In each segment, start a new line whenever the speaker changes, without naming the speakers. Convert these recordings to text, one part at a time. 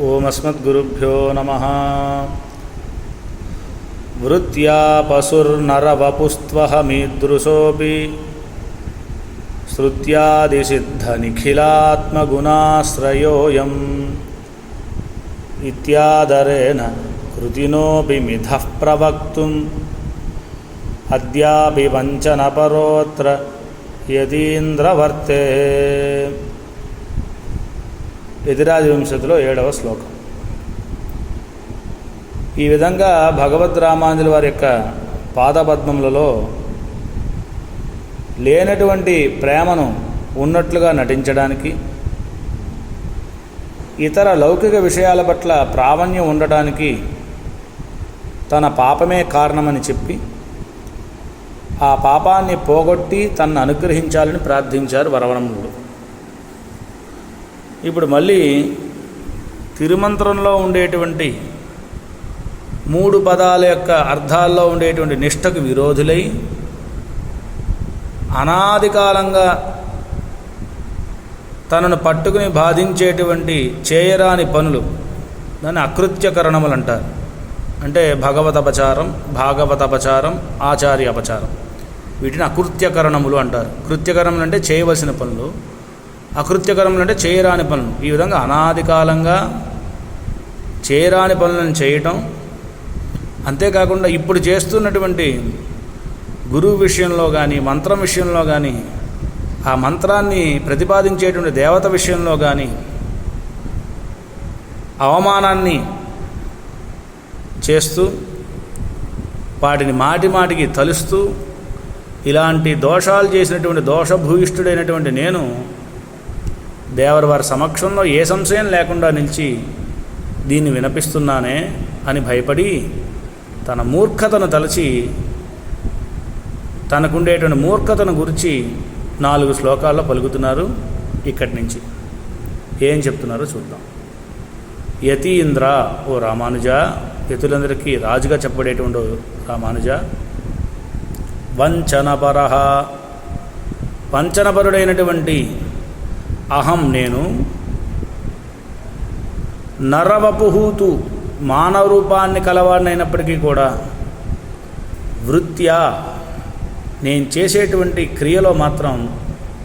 ओमस्मद्गुरुभ्यो नमः। वृत्यापसुर्नरवपुस्त्वहमीदृशोऽपि। श्रुत्यादिसिद्धनिखिलात्मगुणाश्रयोऽयम्। इत्यादरेण कृतिनोऽपि मिथः प्रवक्तुम्। अद्यापि वञ्चनपरोऽत्र यदीन्द्रवर्ते। వింశతిలో ఏడవ శ్లోకం. ఈ విధంగా భగవద్ రామాంజుల వారి యొక్క పాదపద్మములలో లేనటువంటి ప్రేమను ఉన్నట్లుగా నటించడానికి ఇతర లౌకిక విషయాల పట్ల ప్రావణ్యం ఉండటానికి తన పాపమే కారణమని చెప్పి ఆ పాపాన్ని పోగొట్టి తన్ను అనుగ్రహించాలని ప్రార్థించారు వరవరముడు ఇప్పుడు మళ్ళీ తిరుమంత్రంలో ఉండేటువంటి మూడు పదాల యొక్క అర్థాల్లో ఉండేటువంటి నిష్టకు విరోధులై అనాది కాలంగా తనను పట్టుకుని బాధించేటువంటి చేయరాని పనులు దాన్ని అకృత్యకరణములు అంటారు అంటే భగవత భాగవతపచారం భాగవత ఆచార్య అపచారం వీటిని అకృత్యకరణములు అంటారు. కృత్యకరణములు అంటే చేయవలసిన పనులు. అకృత్యకరములు అంటే చేయరాని పనులు. ఈ విధంగా అనాది కాలంగా చేయరాని పనులను చేయటం అంతేకాకుండా ఇప్పుడు చేస్తున్నటువంటి గురువు విషయంలో కానీ మంత్రం విషయంలో కానీ ఆ మంత్రాన్ని ప్రతిపాదించేటువంటి దేవత విషయంలో కానీ అవమానాన్ని చేస్తూ వాటిని మాటి మాటికి తలుస్తూ ఇలాంటి దోషాలు చేసినటువంటి దోషభూయిష్ఠుడైనటువంటి నేను దేవరి వారి సమక్షంలో ఏ సంశయం లేకుండా నిలిచి దీన్ని వినపిస్తున్నానే అని భయపడి తన మూర్ఖతను తలచి తనకుండేటువంటి మూర్ఖతను గురించి నాలుగు శ్లోకాల్లో పలుకుతున్నారు ఇక్కడి నుంచి. ఏం చెప్తున్నారో చూద్దాం. యతి ఇంద్ర ఓ రామానుజ యతులందరికీ రాజుగా చెప్పబడేటువంటి ఓ రామానుజ వంచనపర వంచనపరుడైనటువంటి అహం నేను నరవపుహూతు మానవ రూపాన్ని కలవాడినైనప్పటికీ కూడా వృత్యా నేను చేసేటువంటి క్రియలో మాత్రం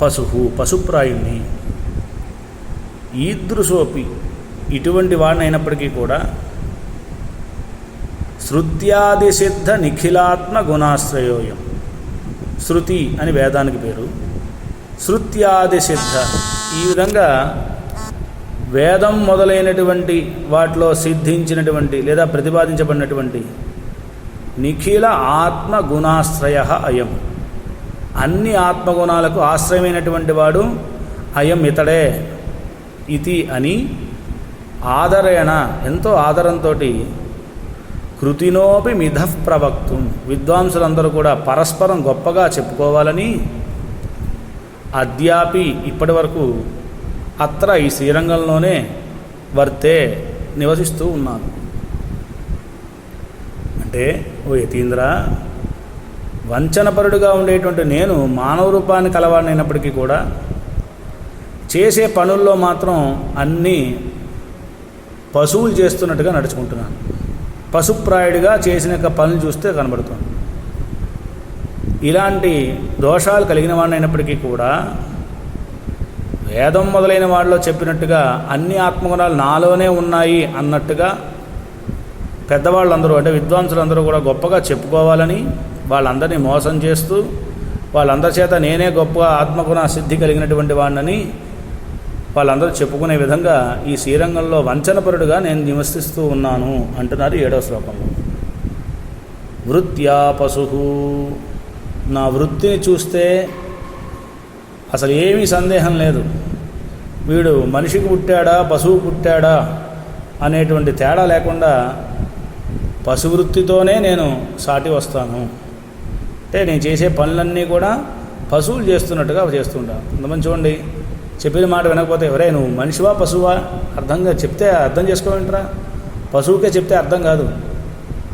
పశువు పశుప్రాయుణ్ణి ఈదృశోపి ఇటువంటి వాడినైనప్పటికీ కూడా శృత్యాది సిద్ధ నిఖిలాత్మ గుణాశ్రయోయం. శృతి అని వేదానికి పేరు. శృత్యాది సిద్ధ ఈ విధంగా వేదం మొదలైనటువంటి వాటిలో సిద్ధించినటువంటి లేదా ప్రతిపాదించబడినటువంటి నిఖిల ఆత్మ గుణాశ్రయ అయం. అన్ని ఆత్మగుణాలకు ఆశ్రయమైనటువంటి వాడు అయం ఇతడే ఇది అని ఆదరేణ ఎంతో ఆదరంతో కృతినోపి మిధ ప్రవక్తం విద్వాంసులందరూ కూడా పరస్పరం గొప్పగా చెప్పుకోవాలని అద్యాపి ఇప్పటి వరకు అత్ర ఈ శ్రీరంగంలోనే వర్తే నివసిస్తూ ఉన్నాను అంటే ఓ యతీంద్ర వంచనపరుడుగా ఉండేటువంటి నేను మానవ రూపాన్ని కలవాడినైనప్పటికీ కూడా చేసే పనుల్లో మాత్రం అన్నీ పశువులు చేస్తున్నట్టుగా నడుచుకుంటున్నాను. పశుప్రాయుడిగా చేసిన యొక్క పనులు చూస్తే కనబడుతుంది. ఇలాంటి దోషాలు కలిగిన వాడినైనప్పటికీ కూడా వేదం మొదలైన వాళ్ళలో చెప్పినట్టుగా అన్ని ఆత్మగుణాలు నాలోనే ఉన్నాయి అన్నట్టుగా పెద్దవాళ్ళందరూ అంటే విద్వాంసులందరూ కూడా గొప్పగా చెప్పుకోవాలని వాళ్ళందరినీ మోసం చేస్తూ వాళ్ళందరి చేత నేనే గొప్ప ఆత్మగుణ సిద్ధి కలిగినటువంటి వాడినని వాళ్ళందరూ చెప్పుకునే విధంగా ఈ శ్రీరంగంలో వంచనపరుడుగా నేను నివసిస్తూ ఉన్నాను అంటున్నారు ఏడవ శ్లోకంలో. వృత్యాపశు. నా వృత్తిని చూస్తే అసలు ఏమీ సందేహం లేదు. వీడు మనిషికి పుట్టాడా పశువు పుట్టాడా అనేటువంటి తేడా లేకుండా పశువృత్తితోనే నేను సాటి వస్తాను. అంటే నేను చేసే పనులన్నీ కూడా పశువులు చేస్తున్నట్టుగా చేస్తుంటాను కొంతమంది చూడండి చెప్పిన మాట వినకపోతే ఎవరే నువ్వు మనిషివా పశువా? అర్థంగా చెప్తే అర్థం చేసుకోవేంట్రా పశువుకే చెప్తే అర్థం కాదు.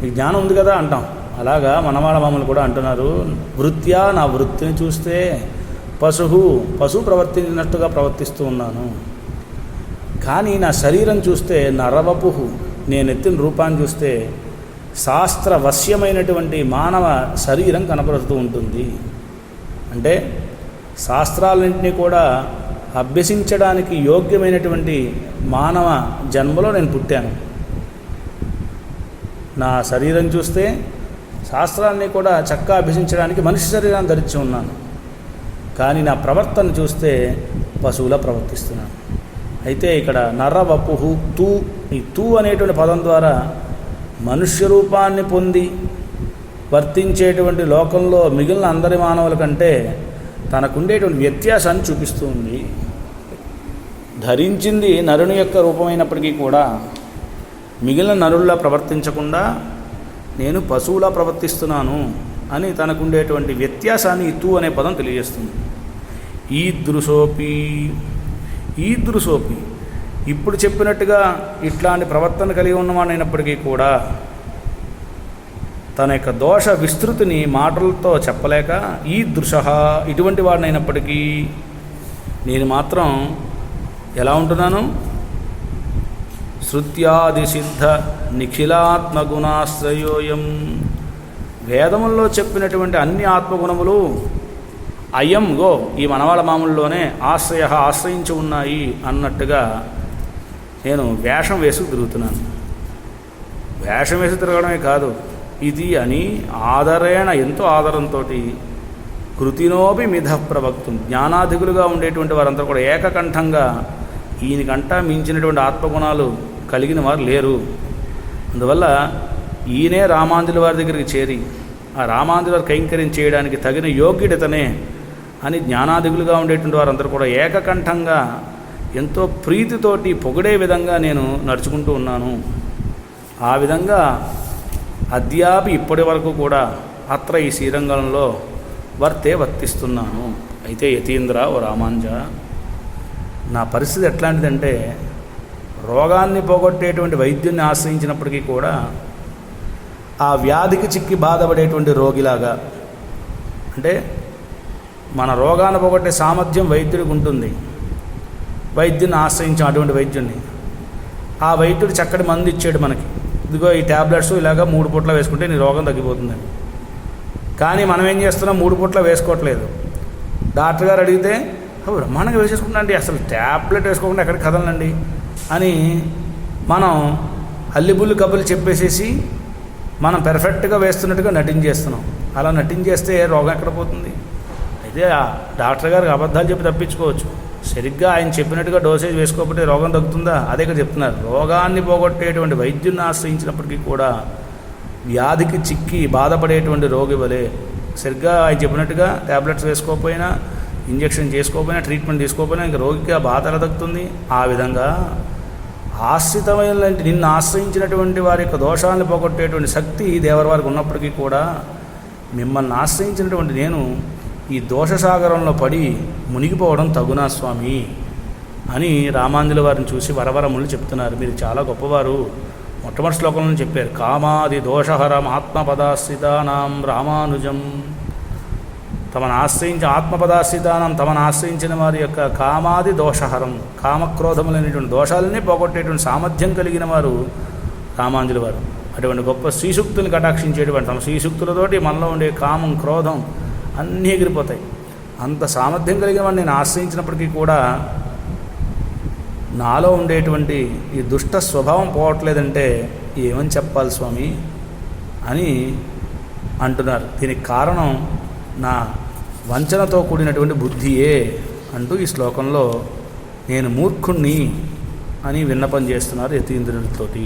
నీకు జ్ఞానం ఉంది కదా అంటాం. అలాగా మనమాడ మామూలు కూడా అంటున్నారు వృత్యా నా వృత్తిని చూస్తే పశువు పశువు ప్రవర్తించినట్టుగా ప్రవర్తిస్తూ ఉన్నాను. కానీ నా శరీరం చూస్తే నరవపుహు నేను ఎత్తిన రూపాన్ని చూస్తే శాస్త్రవశ్యమైనటువంటి మానవ శరీరం కనపడుతూ ఉంటుంది. అంటే శాస్త్రాలన్నింటినీ కూడా అభ్యసించడానికి యోగ్యమైనటువంటి మానవ జన్మలో నేను పుట్టాను. నా శరీరం చూస్తే శాస్త్రాన్ని కూడా చక్కగా అభ్యసించడానికి మనిషి శరీరాన్ని ధరించి ఉన్నాను. కానీ నా ప్రవర్తన చూస్తే పశువులా ప్రవర్తిస్తున్నాను. అయితే ఇక్కడ నరవపుహు తూ ఈ తూ అనేటువంటి పదం ద్వారా మనుష్య రూపాన్ని పొంది వర్తించేటువంటి లోకంలో మిగిలిన అందరి మానవుల కంటే తనకుండేటువంటి వ్యత్యాసాన్ని చూపిస్తుంది ధరించింది నరుని యొక్క రూపమైనప్పటికీ కూడా మిగిలిన నరుల్లా ప్రవర్తించకుండా నేను పశువులా ప్రవర్తిస్తున్నాను అని తనకుండేటువంటి వ్యత్యాసాన్ని ఇతు అనే పదం తెలియజేస్తుంది. ఈదృశోపి ఈదృశోపి. ఈ ఇప్పుడు చెప్పినట్టుగా ఇట్లాంటి ప్రవర్తన కలిగి ఉన్నవాడైనప్పటికీ కూడా తన యొక్క దోష విస్తృతిని మాటలతో చెప్పలేక ఈ దృశ ఇటువంటి వాడినైనప్పటికీ నేను మాత్రం ఎలా ఉంటున్నాను? శృత్యాదిసిద్ధ నిఖిలాత్మగుణాశ్రయోయం. వేదముల్లో చెప్పినటువంటి అన్ని ఆత్మగుణములు అయం గో ఈ మనవాళ్ళ మాముల్లోనే ఆశ్రయ ఆశ్రయించి ఉన్నాయి అన్నట్టుగా నేను వేషం వేసుకు తిరుగుతున్నాను. వేషం వేసి తిరగడమే కాదు ఇది అని ఆదరేణ ఎంతో ఆదరంతో కృతినోపి మిధ ప్రవక్తం. జ్ఞానాధికులుగా ఉండేటువంటి వారంతా కూడా ఏకకంఠంగా ఈయనకంటా మించినటువంటి ఆత్మగుణాలు కలిగిన వారు లేరు. అందువల్ల ఈయనే రామాంధుల వారి దగ్గరికి చేరి ఆ రామాంజుల వారి కైంకర్యం చేయడానికి తగిన యోగ్యుడితనే అని జ్ఞానాదిగులుగా ఉండేటువంటి వారందరూ కూడా ఏకకంఠంగా ఎంతో ప్రీతితోటి పొగిడే విధంగా నేను నడుచుకుంటూ ఉన్నాను. ఆ విధంగా అద్యాపి ఇప్పటి వరకు కూడా అత్ర ఈ శ్రీరంగంలో వర్తే వర్తిస్తున్నాను. అయితే యతీంద్ర ఓ రామాంజ నా పరిస్థితి ఎట్లాంటిదంటే రోగాన్ని పోగొట్టేటువంటి వైద్యుని ఆశ్రయించినప్పటికీ కూడా ఆ వ్యాధికి చిక్కి బాధపడేటువంటి రోగిలాగా అంటే మన రోగాన్ని పోగొట్టే సామర్థ్యం వైద్యుడికి ఉంటుంది. వైద్యుని ఆశ్రయించాం అటువంటి వైద్యుడిని ఆ వైద్యుడు చక్కటి మందు ఇచ్చాడు మనకి. ఇదిగో ఈ ట్యాబ్లెట్స్ ఇలాగ మూడు పూట్ల వేసుకుంటే నీ రోగం తగ్గిపోతుందని. కానీ మనం ఏం చేస్తున్నాం? మూడు పూట్ల వేసుకోవట్లేదు. డాక్టర్ గారు అడిగితే బ్రహ్మాండంగా వేసేసుకుంటా అండి అసలు ట్యాబ్లెట్ వేసుకోకుండా ఎక్కడికి కదలండి అని మనం అల్లిబుల్లి కబుర్లు చెప్పేసేసి మనం పెర్ఫెక్ట్గా వేస్తున్నట్టుగా నటించేస్తున్నాం అలా నటించేస్తే రోగం ఎక్కడ పోతుంది? అయితే డాక్టర్ గారికి అబద్ధాలు చెప్పి తప్పించుకోవచ్చు. సరిగ్గా ఆయన చెప్పినట్టుగా డోసేజ్ వేసుకోకపోతే రోగం తగ్గుతుందా? అదే ఇక్కడ చెప్తున్నారు. రోగాన్ని పోగొట్టేటువంటి వైద్యుని ఆశ్రయించినప్పటికీ కూడా వ్యాధికి చిక్కి బాధపడేటువంటి రోగి వలె సరిగ్గా ఆయన చెప్పినట్టుగా ట్యాబ్లెట్స్ వేసుకోకపోయినా ఇంజెక్షన్ చేసుకోకపోయినా ట్రీట్మెంట్ తీసుకోకపోయినా ఇంకా రోగికి ఆ బాధ ఎలా తగ్గుతుంది? ఆ విధంగా ఆశ్రితమైన నిన్ను ఆశ్రయించినటువంటి వారి యొక్క దోషాలను పోగొట్టేటువంటి శక్తి దేవర వారికి ఉన్నప్పటికీ కూడా మిమ్మల్ని ఆశ్రయించినటువంటి నేను ఈ దోషసాగరంలో పడి మునిగిపోవడం తగునా స్వామి అని రామాంజుల వారిని చూసి వరవరములు చెప్తున్నారు. మీరు చాలా గొప్పవారు. మొట్టమొదటి శ్లోకంలో చెప్పారు. కామాది దోషహరం ఆత్మపదాశ్రితానాం రామానుజం. తమను ఆశ్రయించి ఆత్మపదాశ్రితానం తమను ఆశ్రయించిన వారి యొక్క కామాది దోషహరం కామక్రోధములైనటువంటి దోషాలన్నీ పోగొట్టేటువంటి సామర్థ్యం కలిగిన వారు రామాంజుల వారు. అటువంటి గొప్ప శ్రీశుక్తుని కటాక్షించేటువంటి తమ శ్రీశుక్తులతోటి మనలో ఉండే కామం క్రోధం అన్నీ ఎగిరిపోతాయి. అంత సామర్థ్యం కలిగిన వాడిని నేను ఆశ్రయించినప్పటికీ కూడా నాలో ఉండేటువంటి ఈ దుష్ట స్వభావం పోవట్లేదంటే ఏమని చెప్పాలి స్వామి అని అంటున్నారు. దీనికి కారణం నా వంచనతో కూడినటువంటి బుద్ధియే అంటూ ఈ శ్లోకంలో నేను మూర్ఖుణ్ణి అని విన్నపం చేస్తున్నారు యతీంద్రుడితోటి